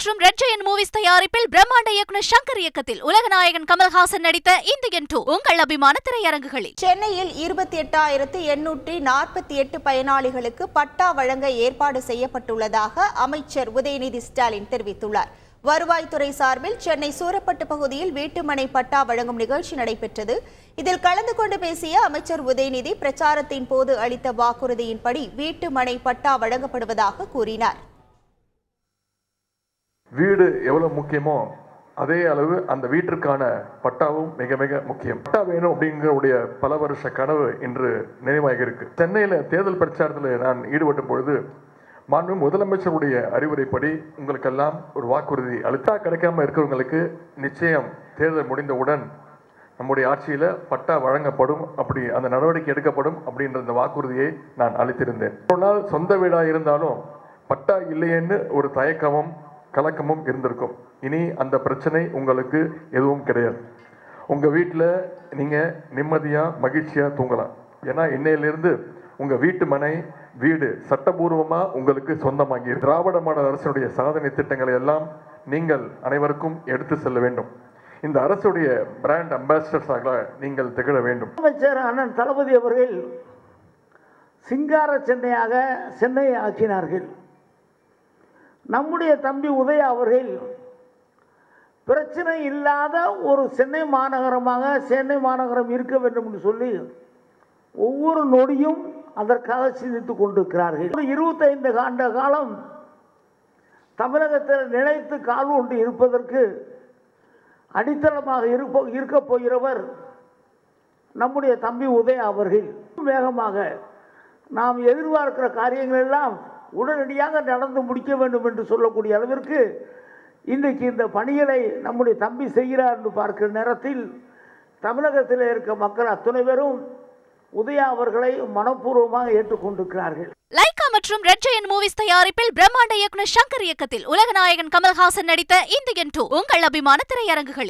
மற்றும் Red Giant Movies தயாரிப்பில் பிரம்மாண்ட இயக்குனர் சங்கர் இயக்கத்தில் உலகநாயகன் கமல்ஹாசன் நடித்த இந்தியன் டூ உங்கள் அபிமான திரையரங்குகளில். சென்னையில் இருபத்தி எட்டாயிரத்து எண்ணூற்றி நாற்பத்தி எட்டு பயனாளிகளுக்கு பட்டா வழங்க ஏற்பாடு செய்யப்பட்டுள்ளதாக அமைச்சர் உதயநிதி ஸ்டாலின் தெரிவித்துள்ளார். வருவாய்த்துறை சார்பில் சென்னை சூரப்பட்டு பகுதியில் வீட்டுமனை பட்டா வழங்கும் நிகழ்ச்சி நடைபெற்றது. இதில் கலந்து கொண்டு பேசிய அமைச்சர் உதயநிதி பிரச்சாரத்தின் போது அளித்த வாக்குறுதியின்படி வீட்டுமனை பட்டா வழங்கப்படுவதாக கூறினார். வீடு எவ்வளோ முக்கியமோ அதே அளவு அந்த வீட்டிற்கான பட்டாவும் மிக மிக முக்கியம். பட்டா வேணும் அப்படிங்கிறவுடைய பல வருஷ கனவு இன்று நினைவாக இருக்கு. சென்னையில் தேர்தல் பிரச்சாரத்தில் நான் ஈடுபட்ட பொழுது மாண்பு முதலமைச்சருடைய அறிவுரைப்படி உங்களுக்கெல்லாம் ஒரு வாக்குறுதி அழுத்தா கிடைக்காம இருக்கிறவங்களுக்கு நிச்சயம் தேர்தல் முடிந்தவுடன் நம்முடைய ஆட்சியில் பட்டா வழங்கப்படும் அப்படி அந்த நடவடிக்கை எடுக்கப்படும் அப்படின்ற அந்த வாக்குறுதியை நான் அளித்திருந்தேன். ஒரு நாள் சொந்த வீடாக இருந்தாலும் பட்டா இல்லையேன்னு ஒரு தயக்கமும் கலக்கமும் இருந்திருக்கும். இனி அந்த பிரச்சனை உங்களுக்கு எதுவும் கிடையாது. உங்கள் வீட்டில் நீங்கள் நிம்மதியாக மகிழ்ச்சியாக தூங்கலாம். ஏன்னா இன்னையிலிருந்து உங்கள் வீட்டு மனை வீடு சட்டபூர்வமாக உங்களுக்கு சொந்தமாகி திராவிட மாடல் அரசுடைய சாதனை திட்டங்களை எல்லாம் நீங்கள் அனைவருக்கும் எடுத்து செல்ல வேண்டும். இந்த அரசுடைய பிராண்ட் அம்பாசிடர்ஸாக நீங்கள் திகழ வேண்டும். அமைச்சர் அண்ணன் தளபதி அவர்கள் சிங்கார சென்னையாக சென்னையை ஆக்கினார்கள். நம்முடைய தம்பி உதய அவர்கள் பிரச்சனை இல்லாத ஒரு சென்னை மாநகரமாக சென்னை மாநகரம் இருக்க வேண்டும் என்று சொல்லி ஒவ்வொரு நொடியும் அதற்காக சிந்தித்து கொண்டிருக்கிறார்கள். ஒரு இருபத்தைந்து ஆண்ட காலம் தமிழகத்தில் நிலைத்து கால் ஒன்று இருப்பதற்கு அடித்தளமாக இருப்ப இருக்கப் போகிறவர் நம்முடைய தம்பி உதய அவர்கள். வேகமாக நாம் எதிர்பார்க்கிற காரியங்கள் எல்லாம் உடனடியாக நடந்து முடிக்க வேண்டும் என்று சொல்லக்கூடிய அளவிற்கு இன்றைக்கு இந்த பணிகளை நம்முடைய தம்பி செய்கிறார் என்று பார்க்கிற நேரத்தில் தமிழகத்தில் இருக்க மக்கள் அத்தனை பேரும் உதயா அவர்களை மனப்பூர்வமாக ஏற்றுக்கொண்டிருக்கிறார்கள். லைகா மற்றும் ரெட் ஜெயன் மூவிஸ் தயாரிப்பில் பிரம்மாண்ட இயக்குனர் சங்கர் இயக்கத்தில் உலகநாயகன் கமல்ஹாசன் நடித்த இந்தியன் டூ உங்கள் அபிமான திரையரங்குகளில்.